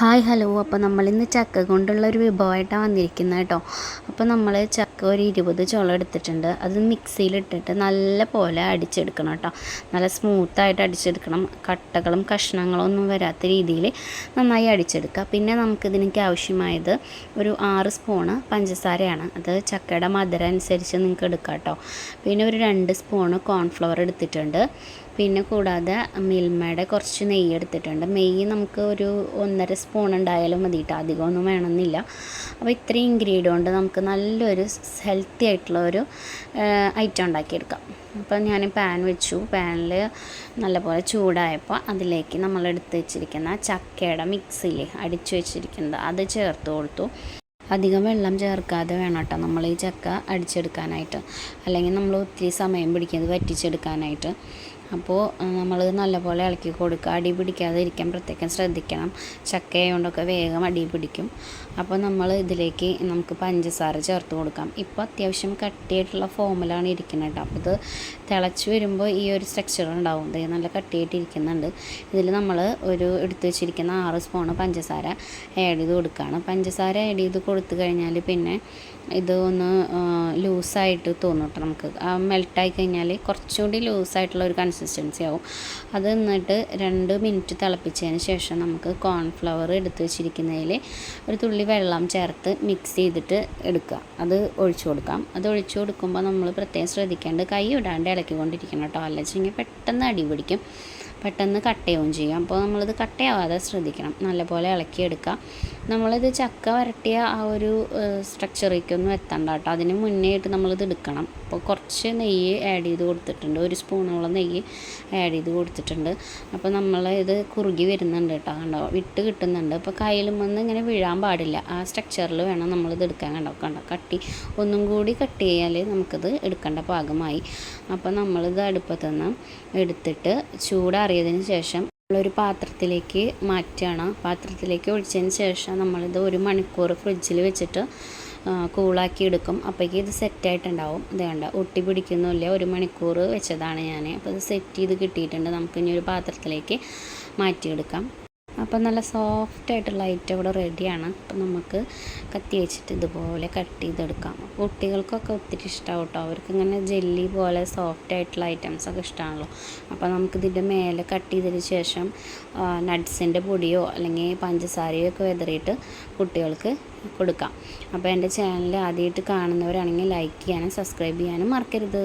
Hi hello. അപ്പോൾ നമ്മൾ ഇന്ന് ചക്ക കൊണ്ടുള്ള ഒരു വിഭവമായിട്ടാണ് വന്നിരിക്കുന്നത് കേട്ടോ. അപ്പോൾ നമ്മൾ ചക്ക ഒരു ഇരുപത് ചുളം എടുത്തിട്ടുണ്ട്. അത് മിക്സിയിലിട്ടിട്ട് നല്ല പോലെ അടിച്ചെടുക്കണം കേട്ടോ. നല്ല സ്മൂത്തായിട്ട് അടിച്ചെടുക്കണം. കട്ടകളും കഷ്ണങ്ങളും ഒന്നും വരാത്ത രീതിയിൽ നന്നായി അടിച്ചെടുക്കുക. പിന്നെ നമുക്കിതിനേക്ക് ആവശ്യമായത് ഒരു ആറ് സ്പൂണ് പഞ്ചസാരയാണ്. അത് ചക്കയുടെ മധുരം അനുസരിച്ച് നിങ്ങൾക്ക് എടുക്കാം കേട്ടോ. പിന്നെ ഒരു രണ്ട് സ്പൂണ് കോൺഫ്ലവർ എടുത്തിട്ടുണ്ട്. പിന്നെ കൂടാതെ മിൽമയുടെ കുറച്ച് നെയ്യ് എടുത്തിട്ടുണ്ട്. നെയ്യ് നമുക്ക് ഒരു ഒന്നര സ്പൂൺ ഉണ്ടായാലും മതി കേട്ടോ അധികമൊന്നും വേണമെന്നില്ല. അപ്പോൾ ഇത്രയും ഇൻഗ്രീഡിയന്റ് കൊണ്ട് നമുക്ക് നല്ലൊരു ഹെൽത്തി ആയിട്ടുള്ള ഒരു ഐറ്റം ഉണ്ടാക്കിയെടുക്കാം. അപ്പോൾ ഞാൻ പാൻ വെച്ചു. പാനിൽ നല്ലപോലെ ചൂടായപ്പോൾ അതിലേക്ക് നമ്മൾ എടുത്ത് വെച്ചിരിക്കുന്ന ചക്കയുടെ മിക്സിയിൽ അടിച്ചു വെച്ചിരിക്കുന്നത് അത് ചേർത്ത് കൊടുത്തു. അധികം വെള്ളം ചേർക്കാതെ വേണം കേട്ടോ നമ്മൾ ഈ ചക്ക അടിച്ചെടുക്കാനായിട്ട്. അല്ലെങ്കിൽ നമ്മൾ ഒത്തിരി സമയം പിടിക്കുന്നത് വറ്റിച്ചെടുക്കാനായിട്ട്. അപ്പോൾ നമ്മൾ നല്ലപോലെ ഇളക്കി കൊടുക്കുക. അടി പിടിക്കാതെ ഇരിക്കാൻ പ്രത്യേകം ശ്രദ്ധിക്കണം. ചക്കയുകൊണ്ടൊക്കെ വേഗം അടി പിടിക്കും. അപ്പോൾ നമ്മൾ ഇതിലേക്ക് നമുക്ക് പഞ്ചസാര ചേർത്ത് കൊടുക്കാം. ഇപ്പോൾ അത്യാവശ്യം കട്ടിയായിട്ടുള്ള ഫോമിലാണ് ഇരിക്കുന്നത് കേട്ടോ. അപ്പോൾ ഇത് തിളച്ച് വരുമ്പോൾ ഈ ഒരു സ്ട്രക്ചർ ഉണ്ടാവും. ഇത് നല്ല കട്ടിയായിട്ട് ഇരിക്കുന്നുണ്ട്. ഇതിൽ നമ്മൾ ഒരു എടുത്തു വെച്ചിരിക്കുന്ന ആറ് സ്പൂണ് പഞ്ചസാര ആഡ് ചെയ്ത് കൊടുക്കുകയാണ്. പഞ്ചസാര ആഡ് ചെയ്ത് കൊടുത്തു കഴിഞ്ഞാൽ പിന്നെ ഇത് ഒന്ന് ലൂസായിട്ട് തോന്നും കേട്ടോ നമുക്ക്. മെൽട്ടായി കഴിഞ്ഞാൽ കുറച്ചുകൂടി ലൂസായിട്ടുള്ള ഒരു കൺസിസ്റ്റൻസി ആവും. അത് എന്നിട്ട് രണ്ട് മിനിറ്റ് തിളപ്പിച്ചതിന് ശേഷം നമുക്ക് കോൺഫ്ലവർ എടുത്ത് വെച്ചിരിക്കുന്നതിൽ ഒരു തുള്ളി വെള്ളം ചേർത്ത് മിക്സ് ചെയ്തിട്ട് എടുക്കുക. അത് ഒഴിച്ചു കൊടുക്കാം. അത് ഒഴിച്ചു കൊടുക്കുമ്പോൾ നമ്മൾ പ്രത്യേകം ശ്രദ്ധിക്കേണ്ടത് കൈ ഇടാണ്ട് ഇളക്കിക്കൊണ്ടിരിക്കണം കേട്ടോ. അല്ലെങ്കിൽ പെട്ടെന്ന് അടി പിടിക്കും. പെട്ടെന്ന് കട്ടയാവും ചെയ്യും. അപ്പോൾ നമ്മളിത് കട്ടയാവാതെ ശ്രദ്ധിക്കണം. നല്ലപോലെ ഇളക്കിയെടുക്കുക നമ്മളിത് ചക്ക വരട്ടിയ ആ ഒരു സ്ട്രക്ചറിലേക്കൊന്നും എത്തണ്ട കേട്ടോ. അതിന് മുന്നേ ആയിട്ട് നമ്മളിത് എടുക്കണം. അപ്പോൾ കുറച്ച് നെയ്യ് ആഡ് ചെയ്ത് കൊടുത്തിട്ടുണ്ട്. ഒരു സ്പൂണോളം നെയ്യ് ആഡ് ചെയ്ത് കൊടുത്തിട്ടുണ്ട്. അപ്പോൾ നമ്മൾ ഇത് കുറുകി വരുന്നുണ്ട് കേട്ടോ. കണ്ടോ? വിട്ട് കിട്ടുന്നുണ്ട്. അപ്പോൾ കയ്യിലും വന്ന് ഇങ്ങനെ വീഴാൻ പാടില്ല. ആ സ്ട്രക്ചറിൽ വേണം നമ്മളിത് എടുക്കാൻ കണ്ടോ? കണ്ടോ? കട്ടി ഒന്നും കൂടി കട്ട് ചെയ്യാൽ നമുക്കിത് എടുക്കേണ്ട പാകമായി അപ്പോൾ നമ്മളിത് അടുപ്പത്തുനിന്ന് നിന്ന് എടുത്തിട്ട് ചൂടാറിയതിന് ശേഷം നമ്മളൊരു പാത്രത്തിലേക്ക് മാറ്റുകയാണ്. പാത്രത്തിലേക്ക് ഒഴിച്ചതിന് ശേഷം നമ്മളിത് ഒരു മണിക്കൂർ ഫ്രിഡ്ജിൽ വെച്ചിട്ട് കൂളാക്കി എടുക്കും. അപ്പോഴേക്ക് ഇത് സെറ്റായിട്ടുണ്ടാവും ഇത് കണ്ട? ഒട്ടി പിടിക്കുന്നില്ല ഒരു മണിക്കൂർ വെച്ചതാണ് ഞാൻ അപ്പോൾ ഇത് സെറ്റ് ചെയ്ത് കിട്ടിയിട്ടുണ്ട്. നമുക്ക് ഇനി ഒരു പാത്രത്തിലേക്ക് മാറ്റിയെടുക്കാം. അപ്പം നല്ല സോഫ്റ്റ് ആയിട്ടുള്ള ഐറ്റം ഇവിടെ റെഡിയാണ് അപ്പം നമുക്ക് കത്തി വെച്ചിട്ട് ഇതുപോലെ കട്ട് ചെയ്തെടുക്കാം. കുട്ടികൾക്കൊക്കെ ഒത്തിരി ഇഷ്ടമാവും കേട്ടോ അവർക്ക് ഇങ്ങനെ ജെല്ലി പോലെ സോഫ്റ്റ് ആയിട്ടുള്ള ഐറ്റംസ് ഒക്കെ ഇഷ്ടമാണല്ലോ അപ്പം നമുക്കിതിന്റെ മേലെ കട്ട് ചെയ്തതിന് ശേഷം നട്ട്സിന്റെ പൊടിയോ അല്ലെങ്കിൽ പഞ്ചസാരയോ ഒക്കെ വെതറിയിട്ട് കുട്ടികൾക്ക് കൊടുക്കാം. അപ്പോൾ എന്റെ ചാനൽ ആദ്യമായിട്ട് കാണുന്നവരാണെങ്കിൽ ലൈക്ക് ചെയ്യാനും സബ്സ്ക്രൈബ് ചെയ്യാനും മറക്കരുത്.